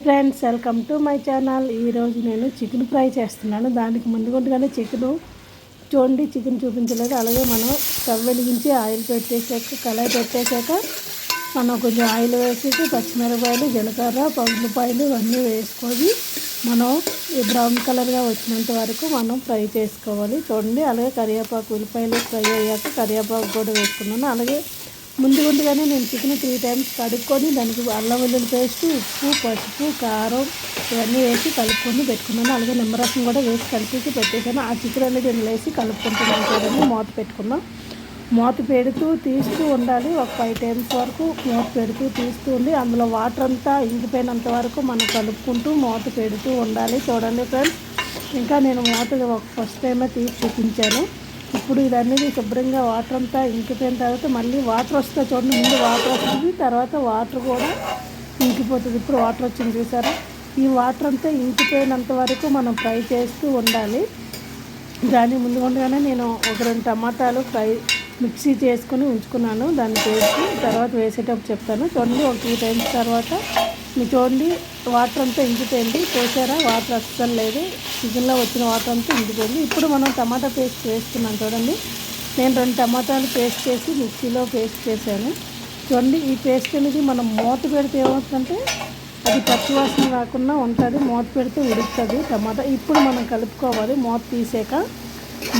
Friends welcome to my channel ఈరోజు నేను chicken fry చేస్తున్నాను. దానికి ముందుకుంటగానే చికెన్ చూడండి. చికెన్ చూపించలేదు. అలాగే మనం స్టవ్ వెలిగించి ఆయిల్ పెట్టేసాక కళాయి పెట్టేశాక మనం కొంచెం ఆయిల్ వేసేసి పచ్చిమిరపకాయలు జీలకర్ర పల్లిపాయలు ఇవన్నీ వేసుకొని మనం ఈ బ్రౌన్ కలర్గా వచ్చినంత వరకు మనం ఫ్రై చేసుకోవాలి. చూడండి. అలాగే కరివేపాకు ఉల్లిపాయలు ఫ్రై అయ్యాక కరివేపాకు కూడా వేసుకున్నాను. అలాగే ముందు ముందుగానే నేను చికెన్ త్రీ టైమ్స్ కడుక్కొని దానికి అల్లం వెల్లుల్లి పేస్ట్ ఉప్పు పసుపు కారం ఇవన్నీ వేసి కలుపుకొని పెట్టుకున్నాను. అలాగే నిమ్మరసం కూడా వేసి కలిపేసి పెట్టేసాను ఆ చికెన్ అనేది వేసి కలుపుకుంటున్నాను చూడండి. మూత పెట్టుకున్నాం. మూత పెడుతూ తీస్తూ ఉండాలి. ఒక ఫైవ్ టైమ్స్ వరకు మూత పెడుతూ తీస్తూ ఉండి అందులో వాటర్ అంతా ఇంకిపోయినంత వరకు మనం కలుపుకుంటూ మూత పెడుతూ ఉండాలి. చూడండి ఫ్రెండ్స్ ఇంకా నేను మూత ఒక ఫస్ట్ టైమే తీసి చూపించాను. ఇప్పుడు ఇదన్నీ శుభ్రంగా వాటర్ అంతా ఇంకిపోయిన తర్వాత మళ్ళీ వాటర్ వస్తే చూడండి ముందు వాటర్ వస్తుంది తర్వాత వాటర్ కూడా ఇంకిపోతుంది. ఇప్పుడు వాటర్ వచ్చింది చూసారా? ఈ వాటర్ అంతా ఇంకిపోయినంత వరకు మనం ఫ్రై చేస్తూ ఉండాలి. దాని ముందు ఉండగానే నేను ఒక రెండు టమాటాలు ఫ్రై మిక్సీ చేసుకొని ఉంచుకున్నాను. దాన్ని చేసి తర్వాత వేసేటప్పుడు చెప్తాను. చూడండి ఒక టూ టైమ్స్ తర్వాత మీరు చూడండి వాటర్ అంతా ఇంకిపోయింది. చూసారా? వాటర్ అస్సలు లేదు. చికెన్లో వచ్చిన వాటర్ అంతా ఇంకిపోయింది. ఇప్పుడు మనం టమాటా పేస్ట్ వేస్తున్నాం చూడండి. నేను రెండు టమాటాలు పేస్ట్ చేసి మిక్సీలో పేస్ట్ చేశాను. చూడండి ఈ పేస్ట్ అనేది మనం మూత పెడితే ఏమవుతుందంటే అది పచ్చివాసన రాకుండా ఉంటుంది. మూత పెడితే ఉడుకుతుంది టమాటా. ఇప్పుడు మనం కలుపుకోవాలి. మూత తీసాక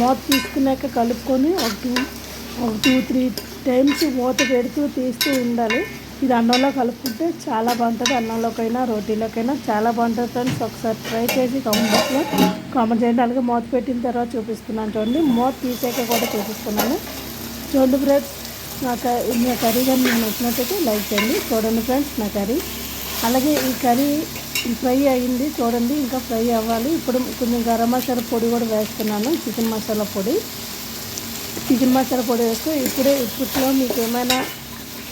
మూత తీసుకున్నాక కలుపుకొని ఒక టూ ఒక టూ త్రీ టైమ్స్ మూత పెడుతూ తీస్తూ ఉండాలి. ఇది అన్నంలో కలుపుకుంటే చాలా బాగుంటుంది. అన్నంలోకైనా రోటీలోకైనా చాలా బాగుంటుంది ఫ్రెండ్స్. ఒకసారి ట్రై చేసి కామెంట్ బాక్స్లో కామెంట్ చేయండి. అలాగే మూత పెట్టిన తర్వాత చూపిస్తున్నాను చూడండి. మూత తీసాక కూడా చూపిస్తున్నాను. చూడండి ఫ్రెండ్స్ నా నా కర్రీ కానీ మీకు నచ్చినట్టయితే లైక్ చేయండి. చూడండి ఫ్రెండ్స్ నా కర్రీ. అలాగే ఈ కర్రీ ఫ్రై అయింది చూడండి. ఇంకా ఫ్రై అవ్వాలి. ఇప్పుడు కొంచెం గరం మసాలా పొడి కూడా వేస్తున్నాను. చికెన్ మసాలా పొడి. చికెన్ మసాలా పొడి వేసుకో ఇప్పుడే ఇప్పట్లో మీకు ఏమైనా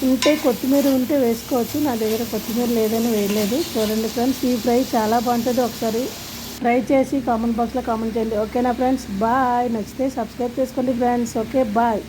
ఉంటే కొత్తిమీర ఉంటే వేసుకోవచ్చు. నా దగ్గర కొత్తిమీర లేదని వేయలేదు. చూడండి ఫ్రెండ్స్ ఈ ఫ్రై చాలా బాగుంటుంది. ఒకసారి ట్రై చేసి కామెంట్ బాక్స్లో కామెంట్ చేయండి. ఓకేనా ఫ్రెండ్స్? బాయ్. నచ్చితే సబ్స్క్రైబ్ చేసుకోండి ఫ్రెండ్స్. Okay bye.